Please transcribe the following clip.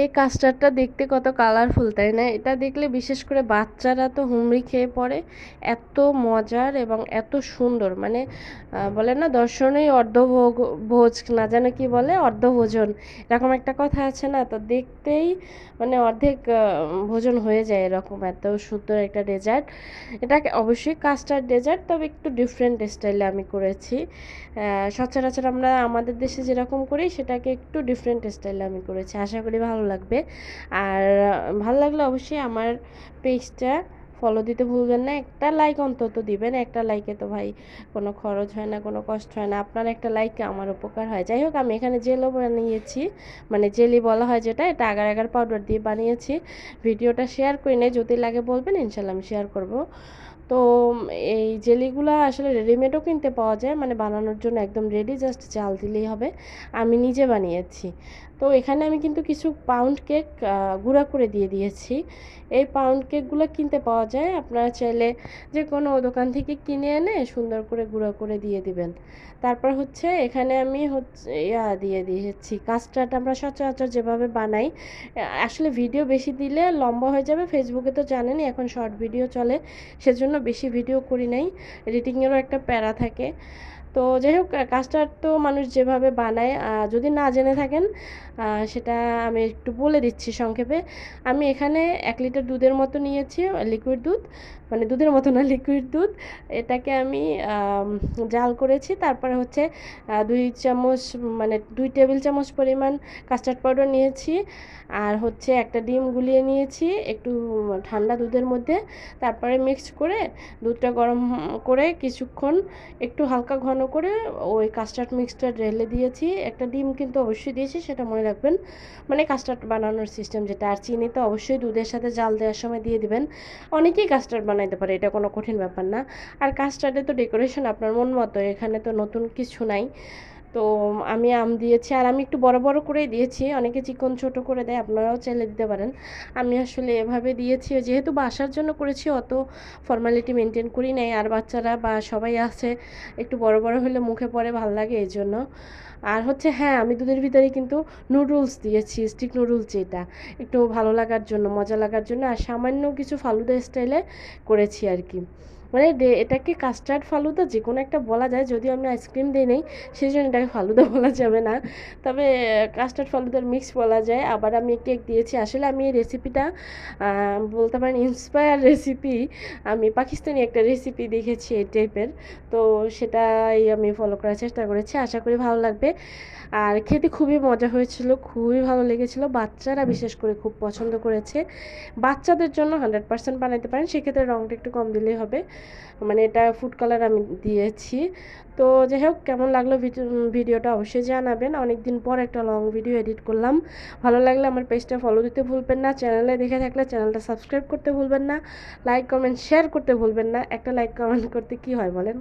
এই কাস্টার্ডটা দেখতে কত কালারফুল তাই না? এটা দেখলে বিশেষ করে বাচ্চারা তো হুমড়ি খেয়ে পড়ে। এত মজার এবং এত সুন্দর। মানে বলে না, দর্শনেই অর্ধভোগ, ভোজ, না যেন কি বলে, অর্ধভোজন। এরকম একটা কথা আছে না? তো দেখতেই মানে অর্ধেক ভোজন হয়ে যায় এরকম। এত সুন্দর একটা ডেজার্ট এটাকে অবশ্যই কাস্টার্ড ডেজার্ট তবে একটু ডিফারেন্ট স্টাইলে আমি করেছি। সচরাচর আমরা আমাদের দেশে যেরকম করি, সেটাকে একটু ডিফারেন্ট স্টাইলে আমি করেছি। আশা করি ভালো লাগবে। আর ভালো লাগলে অবশ্যই আমার পেজটা ফলো দিতে ভুলবেন না। একটা লাইক অন্তত দিবেন, একটা লাইকে তো ভাই কোনো খরচ হয় না, কোনো কষ্ট হয় না। আপনার একটা লাইকে আমার উপকার হয়। যাই হোক, আমি এখানে জেলও বানিয়েছি। মানে জেলি বলা হয় যেটা, এটা আগার আগার পাউডার দিয়ে বানিয়েছি। ভিডিওটা শেয়ার করি নেই, যদি লাগে বলবেন, ইনশাল্লাহ আমি শেয়ার করব। তো এই জেলিগুলো আসলে রেডিমেডও কিনতে পাওয়া যায়। মানে বানানোর জন্য একদম রেডি জাস্ট চাল দিলেই হবে। আমি নিজে বানিয়েছি। তো এখানে আমি কিন্তু কিছু পাউন্ড কেক গুঁড়া করে দিয়ে দিয়েছি। এই পাউন্ড কেকগুলো কিনতে পাওয়া যায়, আপনারা চাইলে যে কোনো দোকান থেকে কিনে এনে সুন্দর করে গুঁড়ো করে দিয়ে দিবেন। তারপর হচ্ছে এখানে আমি হচ্ছে ইয়া দিয়ে দিয়েছি, কাস্টার্ড আমরা সচরাচর যেভাবে বানাই, আসলে ভিডিও বেশি দিলে লম্বা হয়ে যাবে, ফেসবুকে তো জানেনই এখন শর্ট ভিডিও চলে, সেজন্য বেশি ভিডিও করি নাই, এডিটিংয়েরও একটা প্যারা থাকে। তো যাই হোক কাস্টার্ড তো মানুষ যেভাবে বানায় যদি না জেনে থাকেন সেটা আমি একটু বলে দিচ্ছি সংক্ষেপে। আমি এখানে এক লিটার দুধের মতো নিয়েছি লিকুইড দুধ মানে দুধের মতো না লিকুইড দুধ। এটাকে আমি জাল করেছি, তারপরে হচ্ছে দুই চামচ মানে দুই টেবিল চামচ পরিমাণ কাস্টার্ড পাউডার নিয়েছি, আর হচ্ছে একটা ডিম গুলিয়ে নিয়েছি, একটু ঠান্ডা দুধের মধ্যে। তারপরে মিক্স করে দুধটা গরম করে কিছুক্ষণ একটু হালকা ঘন করে ওই কাস্টার্ড মিক্সটা ঢেলে দিয়েছি। একটা ডিম কিন্তু অবশ্যই দিয়েছি, সেটা মনে রাখবেন। মানে কাস্টার্ড বানানোর সিস্টেম যেটা, আর চিনি তো অবশ্যই দুধের সাথে জাল দেওয়ার সময় দিয়ে দিবেন। অনেকেই কাস্টার্ড বানাইতে পারে, এটা কোনো কঠিন ব্যাপার না। আর কাস্টার্ডে তো ডেকোরেশন আপনার মন মতো, এখানে তো নতুন কিছু নাই। তো আমি আম দিয়েছি। আর আমি একটু বড় বড় করেই দিয়েছি। অনেকে চিকন ছোট করে দেয়, আপনারাও চাইলে দিতে পারেন। আমি আসলে এভাবে দিয়েছি। যেহেতু বাসার জন্য করেছি, অত ফর্মালিটি মেনটেন করি নাই। আর বাচ্চারা বা সবাই আছে, একটু বড় বড় হলে মুখে পড়ে ভালো লাগে এই জন্য আর হচ্ছে হ্যাঁ আমি দুধের ভিতরে কিন্তু নুডলস দিয়েছি স্টিক নুডলস যেটা। একটু ভালো লাগার জন্য, মজা লাগার জন্য। আর সামান্য কিছু ফালুদা স্টাইলে করেছি আর কি। মানে এটাকে কাস্টার্ড ফালুদা যে কোনো একটা বলা যায়, যদিও আমি আইসক্রিম দিই নেই সেই জন্য এটাকে ফালুদা বলা যাবে না। তবে কাস্টার্ড ফালুদার মিক্স বলা যায়। আবার আমি কেক দিয়েছি। আসলে আমি এই রেসিপিটা বলতে পারেন ইন্সপায়ার রেসিপি আমি পাকিস্তানি একটা রেসিপি দেখেছি এই টাইপের তো সেটাই আমি ফলো করার চেষ্টা করেছি। আশা করি ভালো লাগবে। আর খেতে খুবই মজা হয়েছিল, খুবই ভালো লেগেছিল। বাচ্চারা বিশেষ করে খুব পছন্দ করেছে। বাচ্চাদের জন্য হান্ড্রেড পার্সেন্ট বানাতে পারেন। সেক্ষেত্রে রঙটা একটু কম দিলেই হবে। মানে এটা ফুড কালার আমি দিয়েছি। তো যাই হোক, কেমন লাগল ভিডিওটা অবশ্যই জানাবেন। অনেক দিন পর একটা লং ভিডিও এডিট করলাম। ভালো লাগলে আমার পেজটা ফলো দিতে ভুলবেন না। চ্যানেলে দেখে থাকলে চ্যানেলটা সাবস্ক্রাইব করতে ভুলবেন না। লাইক কমেন্ট শেয়ার করতে ভুলবেন না। একটা লাইক কমেন্ট করতে কি হয় বলেন?